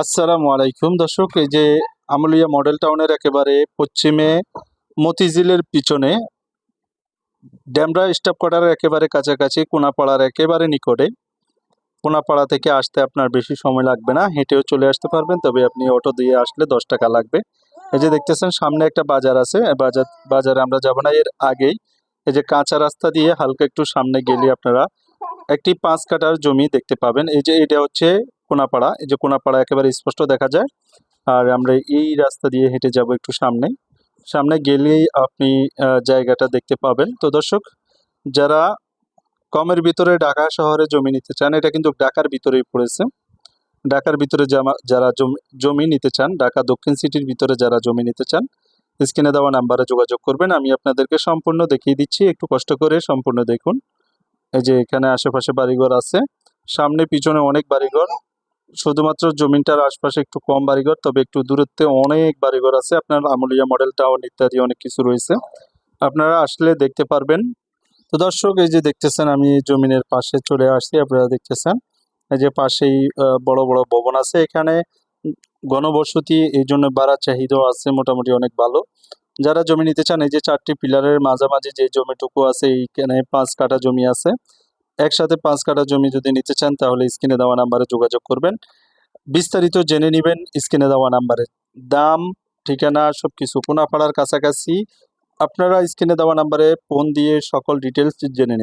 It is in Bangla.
আসসালামু আলাইকুম। দর্শক, এই যে আমলিয়া মডেল টাউনের একেবারে পশ্চিমে মতিঝিলের পিছনে, ড্যামরা স্টাফ কোয়ার্টারের একেবারে কাছাকাছি, কোনাপাড়ার একেবারে নিকটে। কোনাপাড়া থেকে আসতে আপনার বেশি সময় লাগবে না, হেঁটেও চলে আসতে পারবেন, তবে আপনি অটো দিয়ে আসলে দশ টাকা লাগবে। এই যে দেখতেছেন, সামনে একটা বাজার আছে বাজার, বাজারে আমরা যাব না, এর আগেই এই যে কাঁচা রাস্তা দিয়ে হালকা একটু সামনে গেলে আপনারা একটি পাঁচ কাটার জমি দেখতে পাবেন। এই যে এটা হচ্ছে কোনাপাড়া, এই যে কোনাপাড়া একেবারে স্পষ্ট দেখা যায়। আর আমরা এই রাস্তা দিয়ে হেঁটে যাব একটু সামনে। সামনে গেলেই আপনি জায়গাটা দেখতে পাবেন। তো দর্শক, যারা কমের ভিতরে ঢাকা শহরে জমি নিতে চান, এটা কিন্তু ঢাকার ভিতরেই পড়েছে। ঢাকার ভিতরে যারা জমি নিতে চান, ঢাকা দক্ষিণ সিটির ভিতরে যারা জমি নিতে চান, স্ক্রিনে দেওয়া নাম্বারে যোগাযোগ করবেন। আমি আপনাদেরকে সম্পূর্ণ দেখিয়ে দিচ্ছি। একটু কষ্ট করে সম্পূর্ণ দেখুন। এই যে এখানে আশেপাশে বাড়িঘর আছে। সামনে, পিছনে অনেক বাড়িঘর। শুধুমাত্র জমিনটার আশপাশে একটু কম বাড়িঘর, তবে একটু দূরত্বে অনেক বাড়িঘর আছে। আপনার আমলিয়া মডেল টাউন ইত্যাদি অনেক কিছু রয়েছে। আপনারা আসলে দেখতে পারবেন। তো দর্শক, এই যে দেখতেছেন, আমি জমিনের পাশে চলে আসছি আপনারা দেখতেছেন। এই যে পাশেই বড় বড় ভবন আছে। এখানে গণবসতি, এই জন্য বাড়ার চাহিদাও আছে, মোটামুটি অনেক ভালো। যারা জমি নিতে চান, এই যে চারটি পিলারের মাঝামাঝি যে জমিটুকু আছে, এইখানে পাঁচ কাঠা জমি আছে। একসাথে পাঁচ কাটা জমি যদি নিতে চান, তাহলে স্ক্রিনে দেওয়া নাম্বারে যোগাযোগ করবেন। বিস্তারিত জেনে নেবেন স্ক্রিনে দেওয়া নাম্বারে। দাম, ঠিকানা সব কিছু কোনাপাড়ার কাছাকাছি। আপনারা স্ক্রিনে দেওয়া নাম্বারে ফোন দিয়ে সকল ডিটেলস জেনে নেবেন।